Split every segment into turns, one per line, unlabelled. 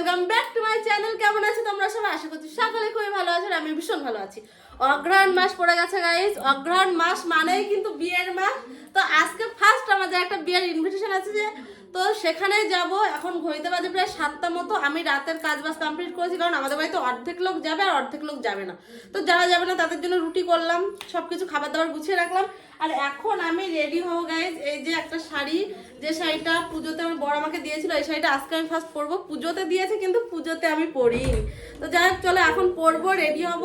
Welcome back to my channel কেমন আছো তোমরা সবাই? আশা করছি সকালে খুবই ভালো আছো আমি ভীষণ ভালো আছি। অগ্রহণ মাস পড়ে গেছে গাইজ অগ্রহণ মাস মানেই কিন্তু বিয়ের মাস। তো আজকে ফার্স্ট আমাদের একটা বিয়ের ইনভিটেশন আছে যে তো সেখানে যাব। এখন ঘড়িতে বাজে প্রায় সাতটা মতো। আমি রাতের কাজ বাজ কমপ্লিট করেছি, কারণ আমাদের বাড়িতে অর্ধেক লোক যাবে আর অর্ধেক লোক যাবে না। তো যারা যাবে না, তাদের জন্য রুটি করলাম সব কিছু খাবার দাবার গুছিয়ে রাখলাম। আর এখন আমি রেডি হব গাইজ এই যে একটা শাড়ি। যে শাড়িটা পুজোতে আমার বড় আমাকে দিয়েছিল, এই শাড়িটা আজকে আমি ফার্স্ট পরবো। পুজোতে দিয়েছে, কিন্তু পুজোতে আমি পরি তো যাই হোক, চলো এখন পরবো রেডি হব।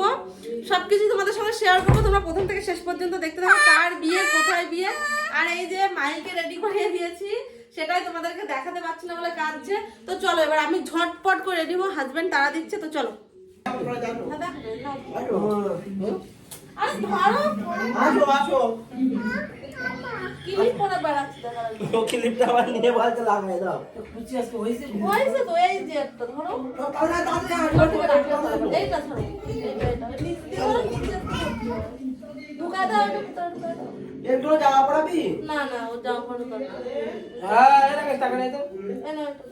সব সবকিছু তোমাদের সঙ্গে শেয়ার করব। তোমরা প্রথম থেকে শেষ পর্যন্ত দেখতে থাকো, কার বিয়ে, কোথায় বিয়ে। আর এই যে মাইকে রেডি করিয়ে দিয়েছি। সেটাই তোমাদেরকে দেখাতে পারছি না বলে কাঁদছে। তো চলো, এবার আমি ঝটপট করে রেডি হব হাজবেন্ড তারা দিচ্ছে, তো চলো। ধরো।
দাও
এই একটা। ঢুকায় দাও এটা ভিতরে ঢুকায় দাও।
এগুলো জামা পড়াবি
না না ও যাও করো দরকার
হ্যাঁ এর কেস টাকা নেই তো
এই নাও এটা।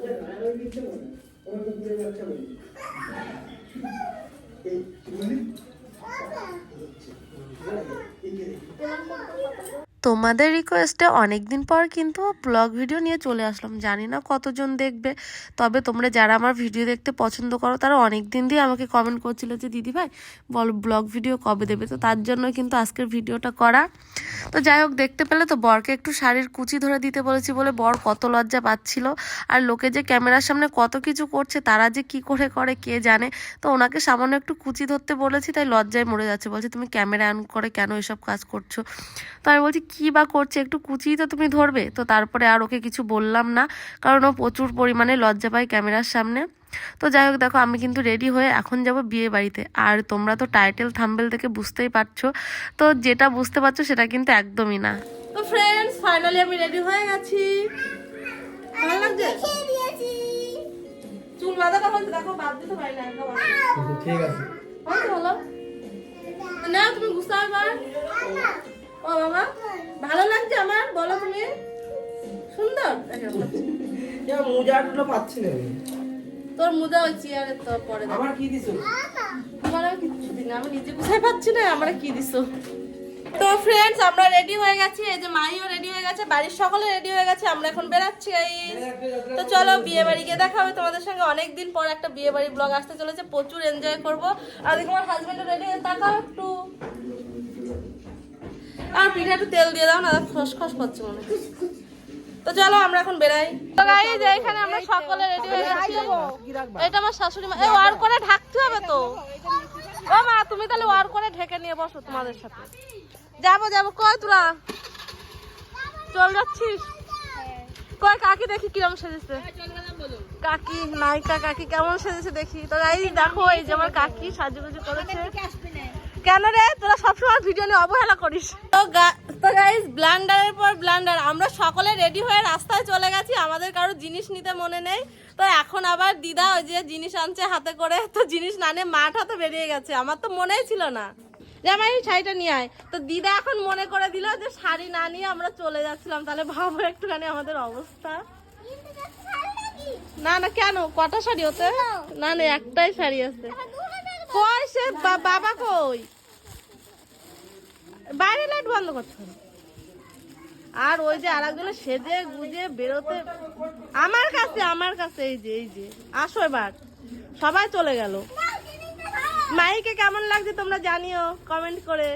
তোমাদের রিকোয়েস্টে অনেক দিন পর কিন্তু ব্লগ ভিডিও নিয়ে চলে আসলাম। জানি না কতজন দেখবে, তবে তোমরা যারা আমার ভিডিও দেখতে পছন্দ করো, তারা অনেক দিন দিয়ে আমাকে কমেন্ট করছিল যে, দিদি ভাই, বল ব্লগ ভিডিও কবে দেবে? তো তার জন্য কিন্তু আজকের ভিডিওটা করা। তো যাই হোক, দেখতে পেলে তো বরকে একটু শাড়ির কুচি ধরে দিতে বলেছি বলে বর কত লজ্জা পাচ্ছিল। আর লোকে যে ক্যামেরার সামনে কত কিছু করছে, তারা যে কি করে করে কে জানে। তো ওনাকে সামান্য একটু কুচি ধরতে বলেছি, তাই লজ্জায় মরে যাচ্ছে। বলছে, তুমি ক্যামেরা অন করে কেন এসব কাজ করছ? তো আমি বলছি কী বা করছে একটু কুচিই তো তুমি ধরবে। তো তারপরে আর ওকে কিছু বললাম না কারণ ও প্রচুর পরিমাণে লজ্জা পায় ক্যামেরার সামনে। তো যাই হোক দেখো আমি কিন্তু রেডি হয়ে এখন যাব বিয়ে বাড়িতে। আর তোমরা তো টাইটেল থাম্বেল থেকে বুঝতেই পারছ। তো যেটা বুঝতে পারছ সেটা কিন্তু একদমই না।
তো ফ্রেন্ডস ফাইনালি আমি রেডি হয়ে গেছি। ভালো লাগছে? চুল বাঁধাটা হয়েছে দেখো বাদ দিতে পারি না বাঁধা।
ঠিক আছে।
ভালো না তুমি ও বাবা। ভালো লাগছে আমার? বলো তুমি। সুন্দর?
এ মোজাগুলো পাচ্ছি না
তোর মুদা ওই চেয়ারের তোর পরে।
আমার কি দিছো?
আমার আর কিচ্ছু দিন আমি নিজে বুঝাই পাচ্ছি না আমরা কি দিছো? তো ফ্রেন্ডস আমরা রেডি হয়ে গেছি। এই যে মাইও রেডি হয়ে গেছে বাড়ির সকলে রেডি হয়ে গেছে আমরা এখন বেরাচ্ছি। তো চলো বিয়ে বাড়ি গিয়ে দেখা হবে তোমাদের সঙ্গে। অনেক দিন পর একটা বিয়ে বাড়ি ব্লগ আসতে চলেছে প্রচুর এনজয় করব। আর দেখো আমার হাজবেন্ড রেডি হয়ে তাকাও একটু। আর পিঠে একটু তেল দিয়ে দাও না খসখস করছে মনে তো চলো আমরা এখন বেরাই। তো গাইজ এখানে আমরা সকলে রেডি হয়ে গেছি। এটা আমার শাশুড়ি মা এ ওয়ার করে ঢাকতে হবে তো। ও মা তুমি তাহলে ওয়ার করে ঢেকে নিয়ে বসো তোমাদের সাথে। যাব যাব। কয় তোরা? চল যাচ্ছিস? কয় কাকি দেখি কিরম সেজেছে। কাকি নায়িকা কাকি কেমন সেজেছে দেখি। তো এই দেখো এই যে আমার কাকি সাজুগুজু করেছে। কেন রে? তোরা সবসময় ভিডিও নিয়ে অবহেলা করিস। তো তো গাইস ব্লান্ডারের পর ব্লান্ডার আমরা সকলে রেডি হয়ে রাস্তায় চলে গেছি আমাদের কারও জিনিস নিতে মনে নেই। তো এখন আবার দিদা ওই যে জিনিস আনছে হাতে করে তো জিনিস না নিয়ে মাঠ হাতে বেরিয়ে গেছে। আমার তো মনেই ছিল না। জামাই শাড়িটা নিয়ে আয়। তো দিদা এখন মনে করে দিল যে শাড়ি না নিয়ে আমরা চলে যাচ্ছিলাম। তাহলে ভাবো একটুখানি আমাদের অবস্থা। না না কেন? কটা শাড়ি ওতে? না না একটাই শাড়ি আছে। কই সে বাবা কই? বাইরে লাইট বন্ধ করছ। আর ওই যে আরেকজনে সেজে গুজে বেরোতে আমার কাছে আমার কাছে, এই যে এই যে। আসো এবার। সবাই চলে গেল। মাইকে কেমন লাগছে তোমরা জানিও কমেন্ট করে।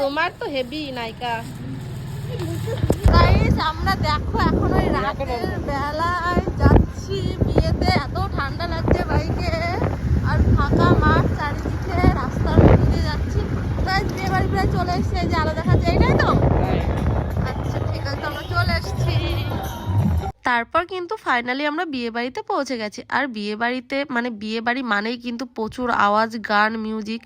তোমার তো হেভি নায়িকা। আমরা দেখো এখন ওই রাতের বেলায় বিয়েতে এত ঠান্ডা লাগছে বাইকে। আর ফাঁকা মাঠ চারিদিকে, রাস্তার মধ্যে যাচ্ছি। তাই বিয়ে বাড়ি প্রায় চলে এসছে যে আলো দেখা যায় এটাই তো?
তারপর কিন্তু ফাইনালি আমরা বিয়ে বাড়িতে পৌঁছে গেছি। আর বিয়ে বাড়িতে মানে বিয়ে বাড়ি মানেই কিন্তু প্রচুর আওয়াজ, গান মিউজিক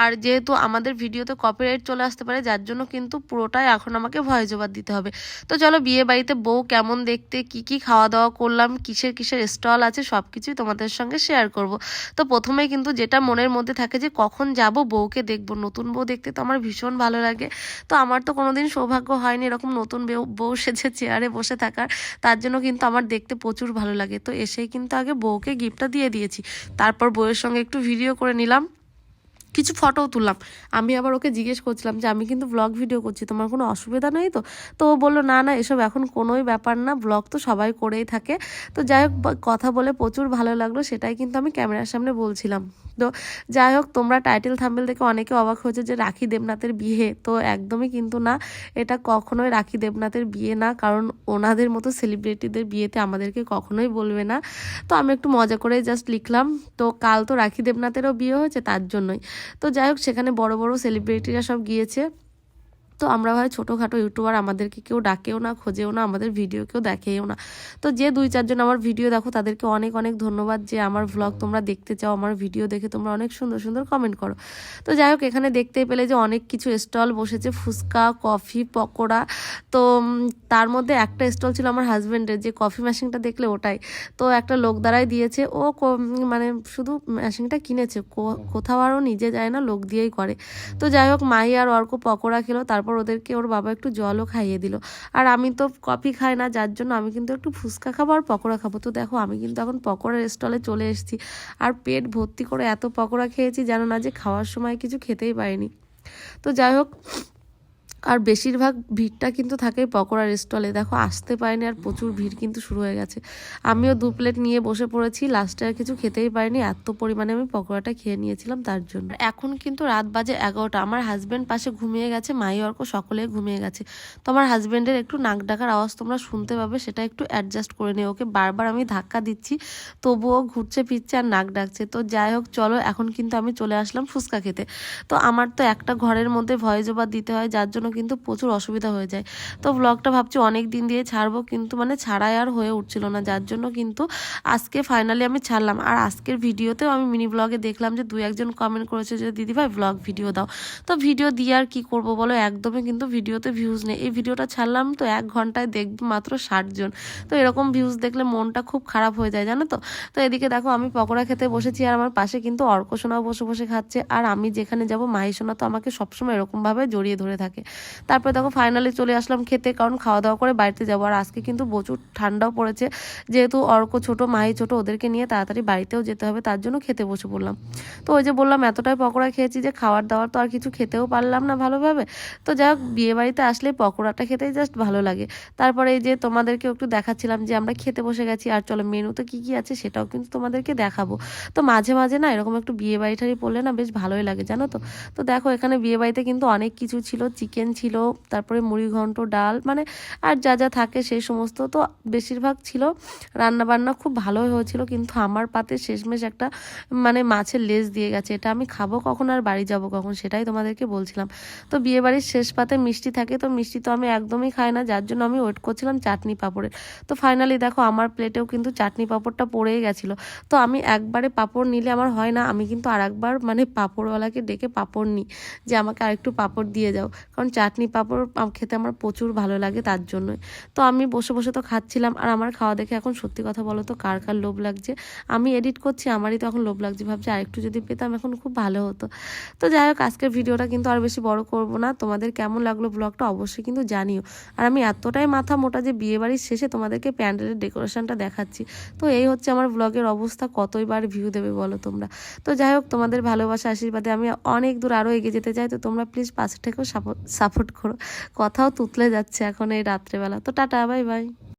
আর যেহেতু আমাদের ভিডিওতে কপিরাইট চলে আসতে পারে, যার জন্য কিন্তু পুরোটাই এখন আমাকে ভয়েস ওভার দিতে হবে। তো চলো বিয়ে বাড়িতে বউ কেমন দেখতে, কি কি খাওয়া দাওয়া করলাম, কিসের কিসের স্টল আছে সব কিছুই তোমাদের সঙ্গে শেয়ার করব। তো প্রথমে কিন্তু যেটা মনের মধ্যে থাকে যে, কখন যাব, বউকে দেখব। নতুন বউ দেখতে তো আমার ভীষণ ভালো লাগে। তো আমার তো কোনোদিন সৌভাগ্য হয়নি এরকম নতুন বউ সেজে চেয়ারে বসে থাকার। তার জন্য কিন্তু আমার দেখতে প্রচুর ভালো লাগে। তো এসেই কিন্তু আগে বউকে গিফটটা দিয়ে দিয়েছি। তারপর বউয়ের সঙ্গে একটু ভিডিও করে নিলাম। কিছু ফটোও তুললাম। আমি আবার ওকে জিজ্ঞেস করছিলাম যে, আমি কিন্তু ব্লগ ভিডিও করছি, তোমার কোনো অসুবিধা নেই তো? তো ও বলল, না না, এসব এখন কোনোই ব্যাপার না। ব্লগ তো সবাই করেই থাকে। তো যাই হোক কথা বলে প্রচুর ভালো লাগল, সেটাই কিন্তু আমি ক্যামেরার সামনে বলছিলাম। তো যাই হোক, তোমরা টাইটেল থাম্বেল দেখে অনেকে অবাক হয়েছে যে রাখি দেবনাথের বিয়ে। তো একদমই কিন্তু না, এটা কখনোই রাখি দেবনাথের বিয়ে না, কারণ ওনাদের মতো সেলিব্রিটিদের বিয়েতে আমাদেরকে কখনোই বলবে না। তো আমি একটু মজা করে জাস্ট লিখলাম, তো কাল তো রাখি দেবনাথেরও বিয়ে হয়েছে তার জন্যই। তো যাই হোক, সেখানে বড় বড় সেলিব্রিটিরা সব গিয়েছে। তো আমরা ভাই ছোটোখাটো ইউটিউবার আমাদেরকে কেউ ডাকেও না খোঁজেও না আমাদের ভিডিও কেউ দেখেও না। তো যে দুই চারজন আমার ভিডিও দেখো তাদেরকে অনেক অনেক ধন্যবাদ যে আমার ভ্লগ তোমরা দেখতে চাও আমার ভিডিও দেখে তোমরা অনেক সুন্দর সুন্দর কমেন্ট করো। তো যাই হোক এখানে দেখতেই পেলে যে অনেক কিছু স্টল বসেছে ফুচকা কফি পকোড়া। তো তার মধ্যে একটা স্টল ছিল আমার হাজব্যান্ডের যে কফি মেশিনটা দেখলে ওটাই। তো একটা লোক দ্বারাই দিয়েছে ও মানে শুধু মেশিনটা কিনেছে কো- কোথাও আরও নিজে যায় না লোক দিয়েই করে। তো যাই হোক মাহি আর অর্ক পকোড়া খেলো তারপর ওদেরকে ওর বাবা একটু জলও খাইয়ে দিল। আর আমি তো কফি খাই না, যার জন্য আমি কিন্তু একটু ফুচকা খাব আর পকোড়া খাব। তো দেখো, আমি কিন্তু এখন পকোড়ার স্টলে চলে এসেছি। আর পেট ভর্তি করে এত পকোড়া খেয়েছি জানো না যে খাওয়ার সময় কিছু খেতেই পারিনি। তো যাই হোক আর বেশিরভাগ ভিড়টা কিন্তু থাকে পকোড়ার স্টলে। দেখো, আসতে পারিনি আর প্রচুর ভিড় কিন্তু শুরু হয়ে গেছে। আমিও দু প্লেট নিয়ে বসে পড়েছি লাস্টে আর কিছু খেতেই পারিনি, এত পরিমাণে আমি পকোড়াটা খেয়ে নিয়েছিলাম তার জন্য। এখন কিন্তু রাত বাজে এগারোটা, আমার হাজব্যান্ড পাশে ঘুমিয়ে গেছে, মাই অর্ক সকলে ঘুমিয়ে গেছে। তো আমার হাজব্যান্ডের একটু নাক ডাকার আওয়াজ তোমরা শুনতে পাবে, সেটা একটু অ্যাডজাস্ট করে নিও। ওকে বারবার আমি ধাক্কা দিচ্ছি, তবুও ঘুরছে ফিরছে আর নাক ডাকছে। তো যাই হোক, চলো, এখন কিন্তু আমি চলে আসলাম ফুচকা খেতে। তো আমার তো একটা ঘরের মধ্যে ভয়েস ওভার দিতে হয়, যার জন্য কিন্তু প্রচুর অসুবিধা হয়ে যায়। তো ব্লগটা ভাবছি অনেক দিন দিয়ে ছাড়বো কিন্তু মানে ছাড়াই আর হয়ে উঠছিল না। যার জন্য কিন্তু আজকে ফাইনালি আমি ছাড়লাম। আর আজকের ভিডিওতেও আমি মিনি ব্লগে দেখলাম যে দু একজন কমেন্ট করেছে যে, দিদি ভাই ব্লগ ভিডিও দাও। তো ভিডিও দিয়ে আর কি করব বলো? একদমই কিন্তু ভিডিওতে ভিউজ নেই। এই ভিডিওটা ছাড়লাম তো এক ঘন্টায় দেখবে মাত্র ষাটজন তো এরকম ভিউজ দেখলে মনটা খুব খারাপ হয়ে যায়, জানো তো? তো এদিকে দেখো আমি পকোড়া খেতে বসেছি আর আমার পাশে কিন্তু অর্ক সোনাও বসে বসে খাচ্ছে। আর আমি যেখানে যাব মাহি সোনা তো আমাকে সবসময় এরকমভাবে জড়িয়ে ধরে থাকে। তারপরে দেখো ফাইনালি চলে আসলাম খেতে, কারণ খাওয়া দাওয়া করে বাড়িতে যাব। আর আজকে কিন্তু প্রচুর ঠান্ডাও পড়েছে। যেহেতু অর্ক ছোট, মাহি ছোট, ওদেরকে নিয়ে তাড়াতাড়ি বাড়িতেও যেতে হবে, তার জন্য খেতে বসে পড়লাম। তো ওই যে বললাম, এতটাই পকোড়া খেয়েছি যে খাওয়ার দাওয়ার তো আর কিছু খেতেও পারলাম না ভালোভাবে। তো যাই হোক, বিয়ে বাড়িতে আসলে পকোড়াটা খেতেই জাস্ট ভালো লাগে। তারপরে এই যে তোমাদেরকে একটু দেখাচ্ছিলাম যে আমরা খেতে বসে গেছি। আর চলো, মেনুতে কি কি আছে সেটাও কিন্তু তোমাদেরকে দেখাবো। তো মাঝে মাঝে না এরকম একটু বিয়ে বাড়ি পড়লে না বেশ ভালোই লাগে, জানো তো? তো দেখো, এখানে বিয়ে বাড়িতে কিন্তু অনেক কিছু ছিল। চিকেন ছিল, তারপরে মুড়ি ঘন্ট, ডাল মানে আর যা যা থাকে সেই সমস্ত তো বেশিরভাগ ছিল। রান্না বান্না খুব ভালোই হয়েছিল, কিন্তু আমার পাতে শেষমেশ একটা মানে মাছের লেজ দিয়ে গেছে, এটা আমি খাব কখন আর বাড়ি যাব কখন সেটাই তোমাদেরকে বলছিলাম। তো বিয়ে বাড়ির শেষ পাতে মিষ্টি থাকে, তো মিষ্টি তো আমি একদমই খাই না, যার জন্য আমি ওয়েট করছিলাম চাটনি পাঁপড়ের। তো ফাইনালি দেখো আমার প্লেটেও কিন্তু চাটনি পাঁপড়টা পড়েই গেছিল। তো আমি একবারে পাঁপড় নিলে আমার হয় না, আমি কিন্তু আর একবার মানে পাঁপড়ওয়ালাকে ডেকে পাঁপড় নিই, যে আমাকে আরেকটু পাঁপড় দিয়ে যাও। কারণ চাটনি পাঁপড় খেতে আমার প্রচুর ভালো লাগে তার জন্যই। তো আমি বসে বসে তো খাচ্ছিলাম আর আমার খাওয়া দেখে এখন সত্যি কথা বলো তো কার কার লোভ লাগছে? আমি এডিট করছি, আমারই তো এখন লোভ লাগছে, ভাবছি আরেকটু যদি পেতাম এখন খুব ভালো হতো। তো যাই হোক, আজকের ভিডিওটা কিন্তু আর বেশি বড় করব না। তোমাদের কেমন লাগল ব্লগটা অবশ্যই কিন্তু জানিও। আর আমি এতটাই মাথা মোটা যে বিয়ে বাড়ির শেষে তোমাদেরকে প্যান্ডেলের ডেকোরেশনটা দেখাচ্ছি। তো এই হচ্ছে আমার ব্লগের অবস্থা, কতইবার ভিউ দেবে বলো তোমরা? তো যাই হোক, তোমাদের ভালোবাসা, আশীর্বাদে আমি অনেক দূর আরও এগিয়ে যেতে চাই। তো তোমরা প্লিজ পাশে থেকেও সাপোর্ট করো। কথাও তুতলে যাচ্ছে এখন এই রাত্রেবেলা। তো টাটা বাই বাই।